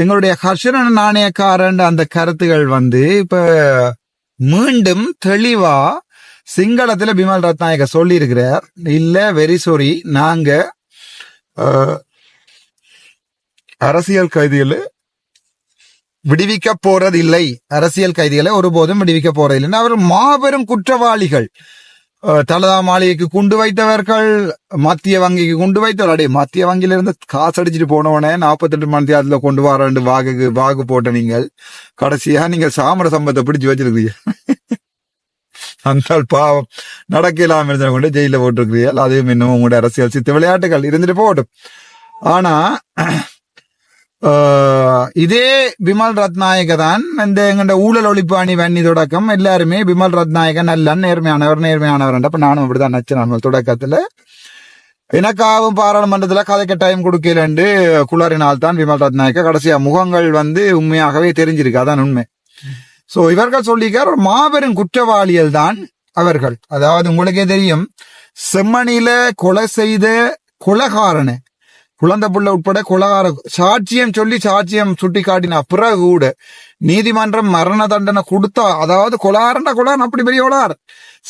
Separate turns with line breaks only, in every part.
எங்களுடைய ஹர்ஷன நாணயக்காரன் அந்த கருத்துகள் வந்து இப்ப மீண்டும் தெளிவா சிங்களத்துல பிமல் ரத்நாயக சொல்லி இருக்கிறார் இல்ல வெரி சாரி நாங்க அரசியல் கைதிகளை விடுவிக்க போறதில்லை. அரசியல் கைதிகளை ஒருபோதும் விடுவிக்க போறதில்லை. அவர் மாபெரும் குற்றவாளிகள். தலதா மாளிகைக்கு குண்டு வைத்தவர்கள் மத்திய வங்கிக்கு குண்டு வைத்தவர். அடைய மத்திய வங்கியில இருந்து காசு அடிச்சுட்டு போனவனே நாற்பத்தெட்டு மணி நேரத்துல கொண்டு வர வாகுக்கு வாகு போட்ட நீங்கள். கடைசியா நீங்கள் சாமர சம்பத்தை பிடிச்சு வச்சிருக்கீங்க அந்த பாவம். நடக்கலாம் இருந்த கொண்டு ஜெயில போட்டிருக்கிறீர்கள். அதையும் இன்னும் உங்களுடைய அரசியல் சித்த விளையாட்டுகள். இருந்துட்டு போகட்டும். ஆனா இதே பிமல் ரத்நாயக தான் இந்த எங்கட ஊழல் ஒழிப்பு அணி வன்னி தொடக்கம். எல்லாருமே பிமல் ரத்நாயக நல்ல நேர்மையானவர் நேர்மையானவர் அப்ப நானும் அப்படிதான் நம்ம தொடக்கத்துல. எனக்காகவும் பாராளுமன்றத்துல கதைக்க டைம் கொடுக்கலண்டு குளறினால் தான் விமல் ரத்நாயக்க கடைசியா முகங்கள் வந்து உண்மையாகவே தெரிஞ்சிருக்கு. அதான் உண்மை. சோ இவர்கள் சொல்லிக்கார் ஒரு மாபெரும் குற்றவாளிகள் தான் அவர்கள். அதாவது உங்களுக்கே தெரியும் செம்மணியில கொலை செய்த கொலகாரனை குழந்தை புள்ள உட்பட கொலகார சாட்சியம் சொல்லி சாட்சியம் சுட்டி காட்டின பிறகு கூட நீதிமன்றம் மரண தண்டனை கொடுத்தா அதாவது கொலகாரன்டா கொலான் அப்படி பெரிய கொலார்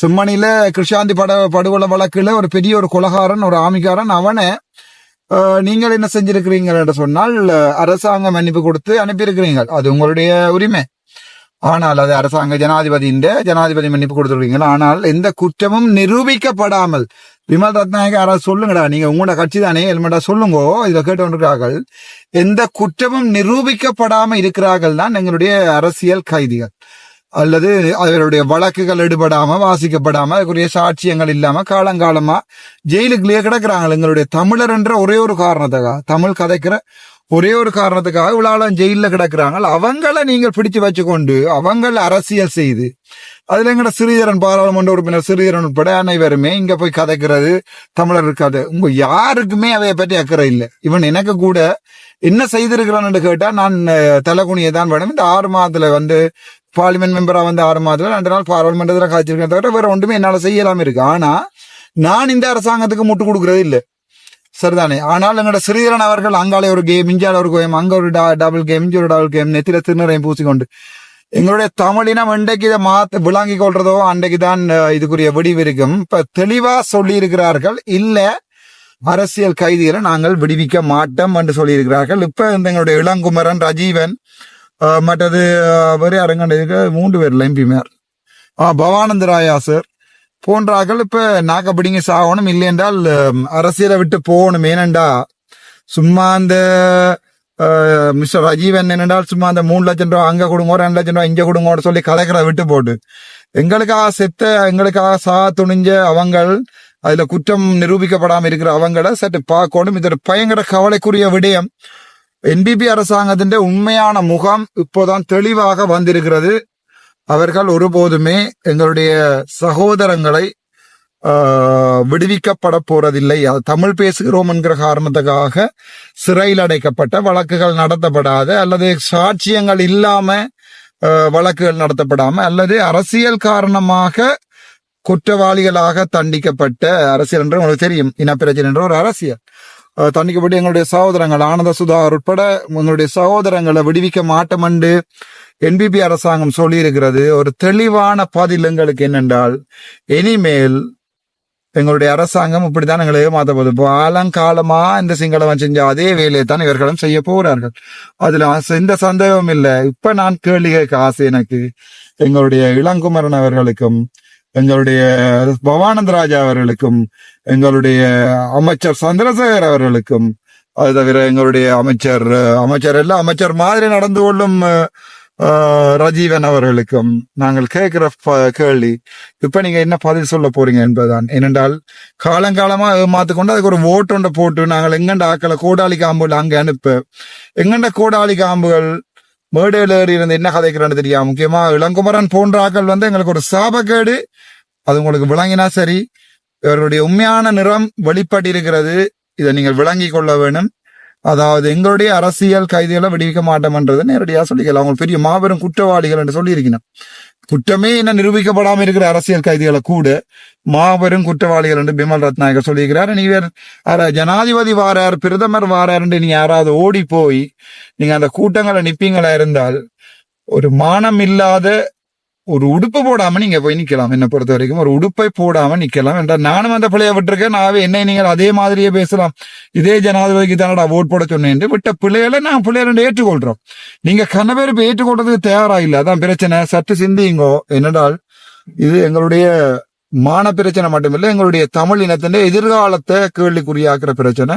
சிம்மணியில கிருஷாந்தி பட படுகொலை வழக்குல ஒரு பெரிய ஒரு கொலகாரன் ஒரு ஆமிக்காரன் அவனை நீங்கள் என்ன செஞ்சிருக்கிறீங்க என்று சொன்னால் அரசாங்கம் மன்னிப்பு கொடுத்து அனுப்பியிருக்கிறீர்கள். அது உங்களுடைய உரிமை. ஆனால் அது அரசாங்க ஜனாதிபதியின் ஜனாதிபதி மன்னிப்பு கொடுத்துருக்கீங்க ஆனால் எந்த குற்றமும் நிரூபிக்கப்படாமல் விமல் ரத்நாயக யாராவது சொல்லுங்கடா. நீங்க உங்களோட கட்சி தானே ஹெல்மெட்டா சொல்லுங்கோ. இதை கேட்டு எந்த குற்றமும் நிரூபிக்கப்படாம இருக்கிறார்கள் தான் எங்களுடைய அரசியல் கைதிகள். அல்லது அவருடைய வழக்குகள் எடுபடாம வாசிக்கப்படாம அதுக்குரிய சாட்சியங்கள் இல்லாம காலங்காலமா ஜெயிலுக்குள்ளேயே கிடக்குறாங்க எங்களுடைய தமிழர் என்ற ஒரே ஒரு காரணத்துக்காக தமிழ் கதைக்கிற ஒரே ஒரு காரணத்துக்காக இவ்வளவு ஜெயில கிடக்குறாங்க. அவங்கள நீங்கள் பிடிச்சு வச்சுக்கொண்டு அவங்கள அரசியல் செய்து அதுல எங்கட சிறிதரன் பாராளுமன்ற உறுப்பினர் சிறிதரன் உட்பட அனைவருமே இங்க போய் கதைக்கிறது தமிழர் இருக்காது. உங்க யாருக்குமே அதைய பற்றி அக்கறை இல்லை. இவன் எனக்கு கூட என்ன செய்திருக்கிறான்னு கேட்டா நான் தலைகுனியை தான் வேணும். இந்த ஆறு மாதத்துல வந்து பார்லிமெண்ட் மெம்பரா வந்து ஆறு மாதத்துல ரெண்டு நாள் பாராளுமன்றத்தில் காய்ச்சிருக்கேன் தவிர வேற ஒன்றுமே என்னால செய்யலாம் இருக்கு. ஆனா நான் இந்த அரசாங்கத்துக்கு முட்டு கொடுக்கறது இல்லை சரிதானே? ஆனால் எங்களோட ஸ்ரீதரன் அவர்கள் அங்காலே ஒரு கேம் இஞ்சால ஒரு கேம் அங்க ஒரு டபுள் கேம் இஞ்சி ஒரு டபுள் கேம் நெத்தில திருநரையும் பூசிக்கொண்டு. எங்களுடைய தமிழினம் இன்றைக்கு இதை மாத்த விளங்கி கொள்றதோ அன்றைக்கு தான் இதுக்குரிய விடிவு இருக்கும் இப்ப தெளிவா சொல்லி இருக்கிறார்கள் இல்ல அரசியல் கைதிகளை நாங்கள் விடுவிக்க மாட்டோம் என்று சொல்லியிருக்கிறார்கள். இப்ப இந்த எங்களுடைய இளங்குமரன் ரஜீவன் மற்றது வேறு அரங்கண்ட மூன்று பேர் எம்பிமார் பவானந்த ராயா சார் போன்றார்கள். இப்ப நாக்க பிடிங்க சாகணும். இல்லை என்றால் அரசியலை விட்டு போகணும். ஏனெண்டா சும்மா அந்த மிஸ்டர் ரஜீவன் என்னென்றால் சும்மா அந்த மூணு லட்சம் ரூபா அங்க கொடுங்க ரெண்டு லட்சம் ரூபா இங்க கொடுங்கன்னு சொல்லி கதைக்கிறத விட்டு போட்டு. எங்களுக்காக செத்த எங்களுக்காக சா துணிஞ்ச அவங்கள் அதுல குற்றம் நிரூபிக்கப்படாம இருக்கிற அவங்கள சற்று பார்க்கணும். இது ஒரு பயங்கர கவலைக்குரிய விடயம். என்பிபி அரசாங்கத்தின் உண்மையான முகம் இப்போதான் தெளிவாக வந்திருக்கிறது. அவர்கள் ஒருபோதுமே எங்களுடைய சகோதரங்களை விடுவிக்கப்பட போறதில்லை. தமிழ் பேசுகிறோம் என்கிற காரணத்துக்காக சிறையில் அடைக்கப்பட்ட வழக்குகள் நடத்தப்படாத அல்லது சாட்சியங்கள் இல்லாம வழக்குகள் நடத்தப்படாம அல்லது அரசியல் காரணமாக குற்றவாளிகளாக தண்டிக்கப்பட்ட அரசியல் என்று உங்களுக்கு தெரியும். இனப்பிரச்சனை என்ற ஒரு அரசியல். தண்டிக்கப்பட்டு எங்களுடைய சகோதரங்கள் ஆனந்த சுதா உட்பட எங்களுடைய சகோதரங்களை விடுவிக்க மாட்டோம் என்று என்பிபி அரசாங்கம் சொல்லியிருக்கிறது ஒரு தெளிவான பதில் எங்களுக்கு என்னென்றால் இனிமேல் எங்களுடைய அரசாங்கம் இப்படித்தான் எங்களை ஏமாத்த போகுது காலங்காலமா இந்த சிங்களவன் செஞ்ச அதே வேலையை தான் இவர்களும் செய்ய போகிறார்கள். அதுல எந்த சந்தேகமும் இல்லை. இப்ப நான் கேள்வி கேட்க ஆசை எனக்கு எங்களுடைய இளங்குமரன் அவர்களுக்கும் எங்களுடைய பவானந்த ராஜா அவர்களுக்கும் எங்களுடைய அமைச்சர் சந்திரசேகர் அவர்களுக்கும் அது தவிர எங்களுடைய அமைச்சர் அமைச்சர் எல்லாம் அமைச்சர் மாதிரி நடந்து கொள்ளும் ரஜீவன் அவர்களுக்கும் நாங்கள் கேட்கிற ப- கேள்வி இப்ப நீங்க என்ன பதில் சொல்ல போறீங்க என்பதுதான். ஏனென்றால் காலங்காலமா ஏமாத்து கொண்டு அதுக்கு ஒரு ஓட்டு போட்டு நாங்கள் எங்கண்ட ஆக்களை கோடாளி காம்புகள் அங்க அனுப்ப எங்கண்ட கோடாளி காம்புகள் மேடையில் ஏறி இருந்து என்ன கதைக்கிறான்னு தெரியாது முக்கியமா இளங்குமரன் போன்ற ஆக்கள் வந்து எங்களுக்கு ஒரு சாபக்கேடு அது உங்களுக்கு விளங்கினா சரி இவர்களுடைய உண்மையான நிறம் வெளிப்பட்டிருக்கிறது இதை நீங்கள் விளங்கி கொள்ள வேணும். அதாவது எங்களுடைய அரசியல் கைதிகளை விடுவிக்க மாட்டோம்ன்றது நேரடியாக சொல்லிக்கலாம். அவங்க பெரிய மாபெரும் குற்றவாளிகள் என்று சொல்லியிருக்கணும் குற்றமே என்ன நிரூபிக்கப்படாம இருக்கிற அரசியல் கைதிகளை கூட மாபெரும் குற்றவாளிகள் என்று பிமல் ரத்நாயகர் சொல்லியிருக்கிறார். நீங்க வேறு ஜனாதிபதி வாரார் பிரதமர் வாரார் என்று நீ யாராவது ஓடி போய் நீங்க அந்த கூட்டங்களை நிப்பீங்களா இருந்தால் ஒரு மானம் இல்லாத ஒரு உடுப்பு போடாம நீங்க போய் நிக்கலாம். என்ன பொறுத்த வரைக்கும் ஒரு உடுப்பை போடாம நிக்கலாம். என்றால் நானும் அந்த பிள்ளைய விட்டுருக்கேன். நாவே என்னை நீங்கள் அதே மாதிரியே பேசலாம். இதே ஜனாதிபதிக்கு தானடா ஓட் போட சொன்னேன் விட்ட பிள்ளைகளை நான் பிள்ளைகளை ஏற்றுக்கொள்றோம். நீங்க கணவர் இப்ப ஏற்றுக்கொள்றதுக்கு தயாரா இல்லை. அதான் பிரச்சனை. சற்று சிந்திங்கோ. என்னடால் இது எங்களுடைய மான பிரச்சனை மட்டுமில்லை எங்களுடைய தமிழ் இனத்தின் எதிர்காலத்தை கேள்விக்குறியாக்குற பிரச்சனை.